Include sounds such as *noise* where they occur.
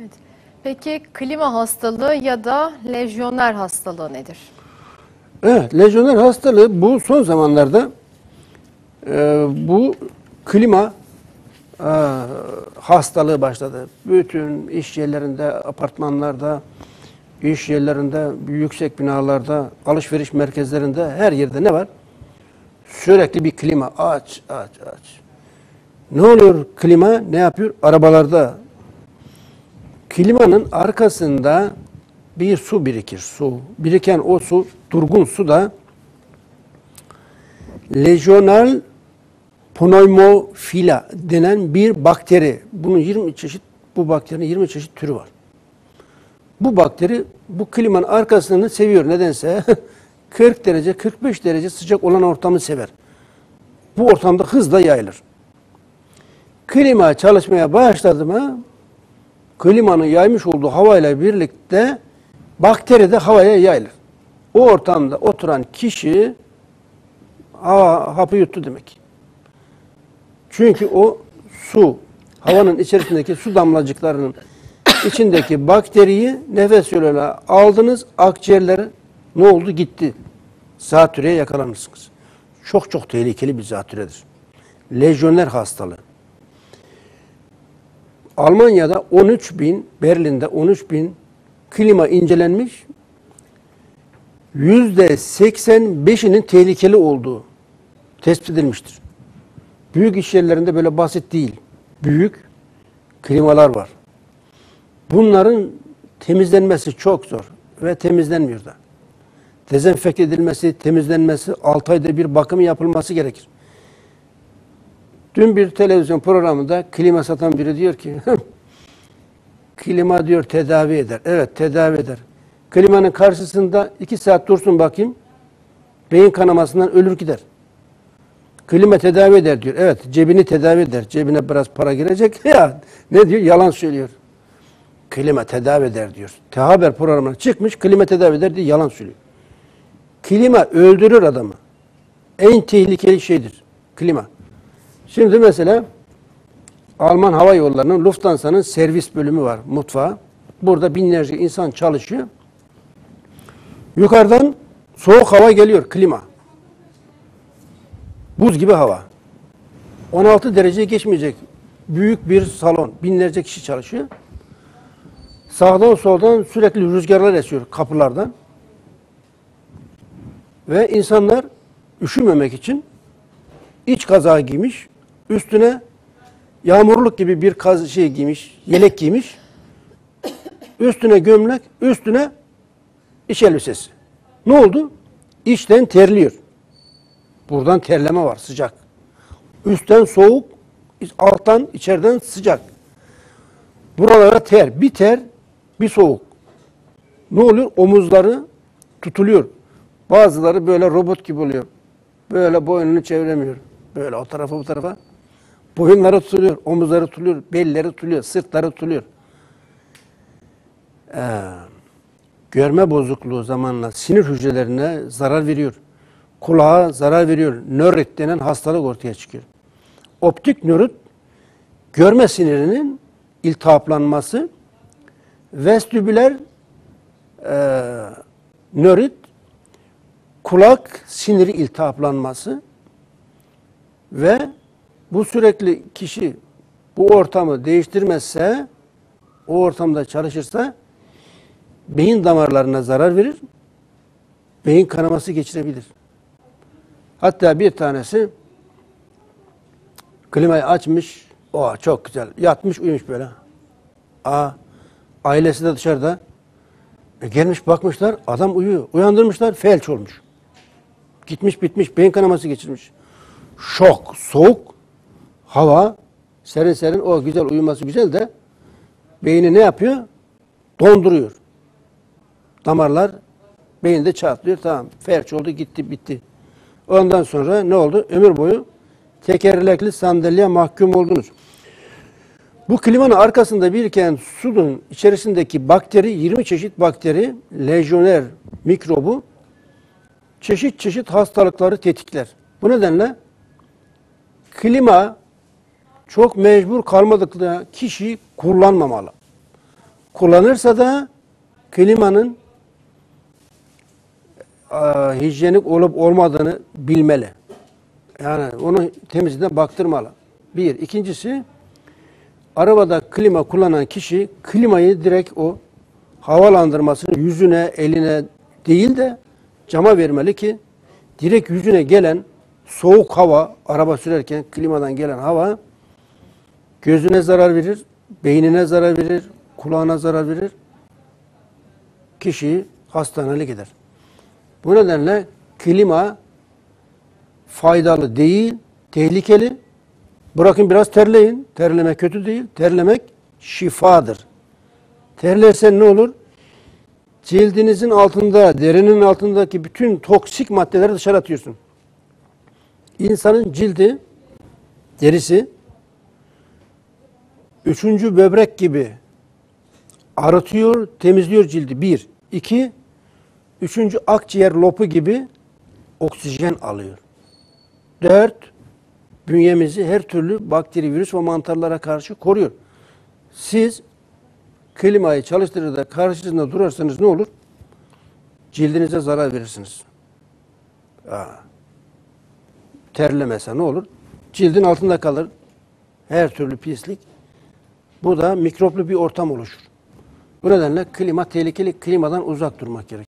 Evet. Peki klima hastalığı ya da lejyoner hastalığı nedir? Evet, lejyoner hastalığı bu son zamanlarda e, bu klima e, hastalığı başladı. Bütün iş yerlerinde, apartmanlarda, iş yerlerinde, yüksek binalarda, alışveriş merkezlerinde her yerde ne var? Sürekli bir klima aç, aç, aç. Ne oluyor klima? Ne yapıyor? Arabalarda. Klimanın arkasında bir su birikir, su. Biriken o su, durgun su da lejyonal pneumofila denen bir bakteri. Bunun 20 çeşit, bu bakterinin 20 çeşit türü var. Bu bakteri bu klimanın arkasını seviyor nedense. *laughs* 40 derece, 45 derece sıcak olan ortamı sever. Bu ortamda hızla yayılır. Klima çalışmaya başladı mı, klimanın yaymış olduğu havayla birlikte bakteri de havaya yayılır. O ortamda oturan kişi hava, hapı yuttu demek. Çünkü o su, havanın içerisindeki su damlacıklarının içindeki bakteriyi nefes yoluyla aldınız, akciğerlere ne oldu? Gitti. Zatürreye yakalanırsınız. Çok çok tehlikeli bir zatüredir. Lejyoner hastalığı. Almanya'da 13 bin, Berlin'de 13 bin klima incelenmiş. %85'inin tehlikeli olduğu tespit edilmiştir. Büyük iş yerlerinde böyle basit değil. Büyük klimalar var. Bunların temizlenmesi çok zor ve temizlenmiyor da. Dezenfekte edilmesi, temizlenmesi, 6 ayda bir bakım yapılması gerekir. Dün bir televizyon programında klima satan biri diyor ki, *laughs* klima diyor tedavi eder. Evet tedavi eder. Klimanın karşısında iki saat dursun bakayım, beyin kanamasından ölür gider. Klima tedavi eder diyor. Evet cebini tedavi eder. Cebine biraz para girecek. *laughs* Ya ne diyor? Yalan söylüyor. Klima tedavi eder diyor. Tehaber programına çıkmış klima tedavi eder diye yalan söylüyor. Klima öldürür adamı. En tehlikeli şeydir klima. Şimdi mesela Alman Hava Yolları'nın Lufthansa'nın servis bölümü var mutfağı. Burada binlerce insan çalışıyor. Yukarıdan soğuk hava geliyor klima. Buz gibi hava. 16 derece geçmeyecek büyük bir salon. Binlerce kişi çalışıyor. Sağdan soldan sürekli rüzgarlar esiyor kapılardan. Ve insanlar üşümemek için iç kazağı giymiş, üstüne yağmurluk gibi bir kaz şey giymiş, yelek giymiş. Üstüne gömlek, üstüne iç elbisesi. Ne oldu? İçten terliyor. Buradan terleme var, sıcak. Üstten soğuk, alttan, içeriden sıcak. Buralara ter, bir ter, bir soğuk. Ne oluyor? Omuzları tutuluyor. Bazıları böyle robot gibi oluyor. Böyle boynunu çeviremiyor. Böyle o tarafa bu tarafa. Boyunları tutuluyor, omuzları tutuluyor, belleri tutuluyor, sırtları tutuluyor. Ee, görme bozukluğu zamanla sinir hücrelerine zarar veriyor. Kulağa zarar veriyor. Nörit denen hastalık ortaya çıkıyor. Optik nörit görme sinirinin iltihaplanması, vestibüler e, nörit kulak siniri iltihaplanması ve bu sürekli kişi bu ortamı değiştirmezse, o ortamda çalışırsa beyin damarlarına zarar verir, beyin kanaması geçirebilir. Hatta bir tanesi klimayı açmış, o çok güzel, yatmış uyumuş böyle. Aa, ailesi de dışarıda. E gelmiş bakmışlar, adam uyuyor. Uyandırmışlar, felç olmuş. Gitmiş bitmiş, beyin kanaması geçirmiş. Şok, soğuk, hava, serin serin, o güzel uyuması güzel de beyni ne yapıyor? Donduruyor. Damarlar beyinde çatlıyor, tamam. Felç oldu, gitti, bitti. Ondan sonra ne oldu? Ömür boyu tekerlekli sandalyeye mahkum oldunuz. Bu klimanın arkasında biriken sudun içerisindeki bakteri, 20 çeşit bakteri, lejyoner mikrobu çeşit çeşit hastalıkları tetikler. Bu nedenle klima çok mecbur kalmadıkça kişi kullanmamalı. Kullanırsa da klimanın aa, hijyenik olup olmadığını bilmeli. Yani onu temizliğine baktırmalı. Bir. İkincisi arabada klima kullanan kişi klimayı direkt o havalandırmasını yüzüne, eline değil de cama vermeli ki direkt yüzüne gelen soğuk hava araba sürerken klimadan gelen hava gözüne zarar verir, beynine zarar verir, kulağına zarar verir. Kişiyi hastanelik eder. Bu nedenle klima faydalı değil, tehlikeli. Bırakın biraz terleyin. Terleme kötü değil. Terlemek şifadır. Terlersen ne olur? Cildinizin altında, derinin altındaki bütün toksik maddeleri dışarı atıyorsun. İnsanın cildi, derisi, üçüncü böbrek gibi arıtıyor, temizliyor cildi. Bir. iki, Üçüncü akciğer lopu gibi oksijen alıyor. Dört, bünyemizi her türlü bakteri, virüs ve mantarlara karşı koruyor. Siz klimayı çalıştırır da karşısında durarsanız ne olur? Cildinize zarar verirsiniz. Aa. Terlemese ne olur? Cildin altında kalır. Her türlü pislik. Bu da mikroplu bir ortam oluşur. Bu nedenle klima tehlikeli. Klimadan uzak durmak gerekir.